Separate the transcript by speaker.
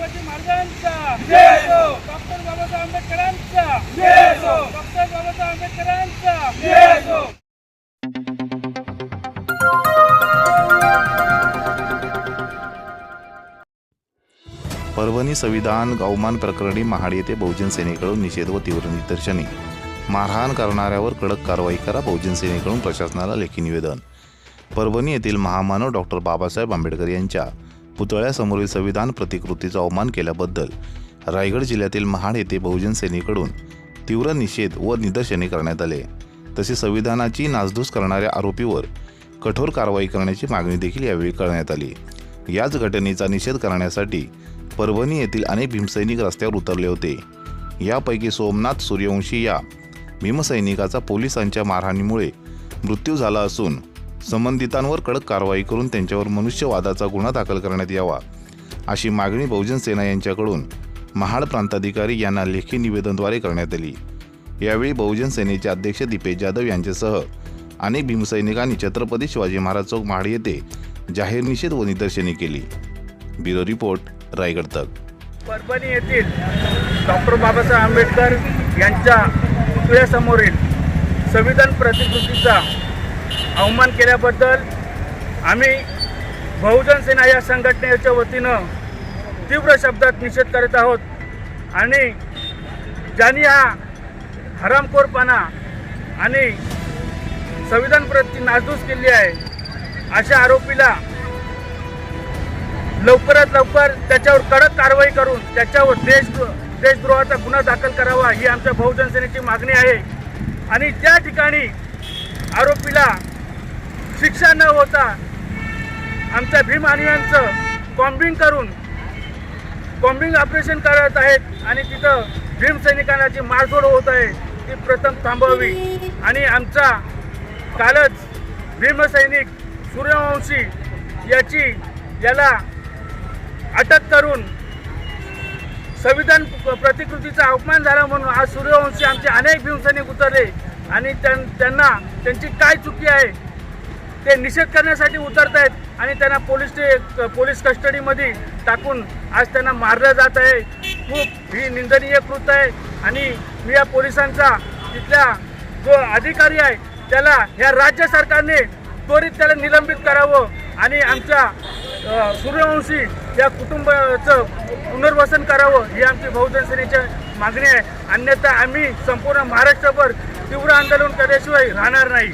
Speaker 1: शिवाजी महाराजांचा.
Speaker 2: जय हो.
Speaker 1: डॉक्टर बाबासाहेब आंबेडकरांचा.
Speaker 2: जय हो.
Speaker 1: डॉक्टर बाबासाहेब आंबेडकरांचा.
Speaker 2: जय हो.
Speaker 3: परभणी संविधान अवमान प्रकरणी महाड येथे बहुजन सेनेकडून निषेध व तीव्र निदर्शने. मारहाण करणाऱ्यावर कडक कारवाई करा बहुजन सेनेकडून प्रशासनाला लेखी निवेदन. परभणी येथील महामानव डॉक्टर बाबासाहेब आंबेडकर यांच्या पुतळ्यासमोरील संविधान प्रतिकृतीचा अवमान केल्याबद्दल रायगड जिल्ह्यातील महाड येथे बहुजन सेनेकडून तीव्र निषेध व निदर्शने करण्यात आले. तसेच संविधानाची नासधूस करणाऱ्या आरोपीवर कठोर कारवाई करण्याची मागणी देखील यावेळी करण्यात आली. याच घटनेचा निषेध करण्यासाठी परभणी येथील अनेक भीमसैनिक रस्त्यावर उतरले होते. यापैकी सोमनाथ सूर्यवंशी या भीमसैनिकाचा पोलिसांच्या मारहाणीमुळे मृत्यू झाला असून संबंधितांवर कडक कारवाई करून त्यांच्यावर मनुष्यवादाचा गुन्हा दाखल करण्यात यावा अशी मागणी बहुजन सेना यांच्याकडून महाड प्रांताधिकारी यांना लेखी निवेदनद्वारे करण्यात आली. यावेळी बहुजन सेनेचे अध्यक्ष दीपेश जाधव यांच्यासह अनेक भीमसैनिकांनी छत्रपती शिवाजी महाराज चौक महाड येथे जाहीर निषेध व निदर्शने केली. ब्युरो रिपोर्ट रायगड तक.
Speaker 1: परभणी येथील डॉक्टर बाबासाहेब आंबेडकर यांच्या पुतळ्यासमोरील संविधान प्रतिकृतीचा अवमान केल्याबद्दल आम्ही बहुजन सेना या संघटनेच्या वतीनं तीव्र शब्दात निषेध करत आहोत. आणि ज्यांनी हा हरामखोरपणा आणि संविधान प्रती नासधूस केली आहे अशा आरोपीला लवकरात लवकर त्याच्यावर कडक कारवाई करून त्याच्यावर देश देशद्रोहाचा गुन्हा दाखल करावा ही आमच्या बहुजन सेनेची मागणी आहे. आणि त्या ठिकाणी आरोपीला शिक्षा न होता आमच्या भीम आणीवांचं कॉम्बिंग करून कॉम्बिंग ऑपरेशन करत आहेत आणि तिथं भीम सैनिकांना जी मारझोड होत आहे ती प्रथम थांबवावी. आणि आमचा कालच भीमसैनिक सूर्यवंशी याची याला अटक करून संविधान प्रतिकृतीचा अपमान झाला म्हणून आज सूर्यवंशी आमचे अनेक भीमसैनिक उतरले. आणि त्यां- त्यांना त्यांची काय चुकी आहे ते निषेध करण्यासाठी उतरत आहेत आणि त्यांना पोलीस पोलीस कस्टडीमध्ये टाकून आज त्यांना मारलं जात आहे. खूप ही निंदनीय कृत आहे आणि मी या पोलिसांचा तिथल्या जो अधिकारी आहे त्याला ह्या राज्य सरकारने त्वरित त्याला निलंबित करावं आणि आमच्या सूर्यवंशी या कुटुंबाचं पुनर्वसन करावं ही आमची बहुजन सेनेची मागणी आहे. अन्यथा आम्ही संपूर्ण महाराष्ट्रभर तीव्र आंदोलन केल्याशिवाय राहणार नाही.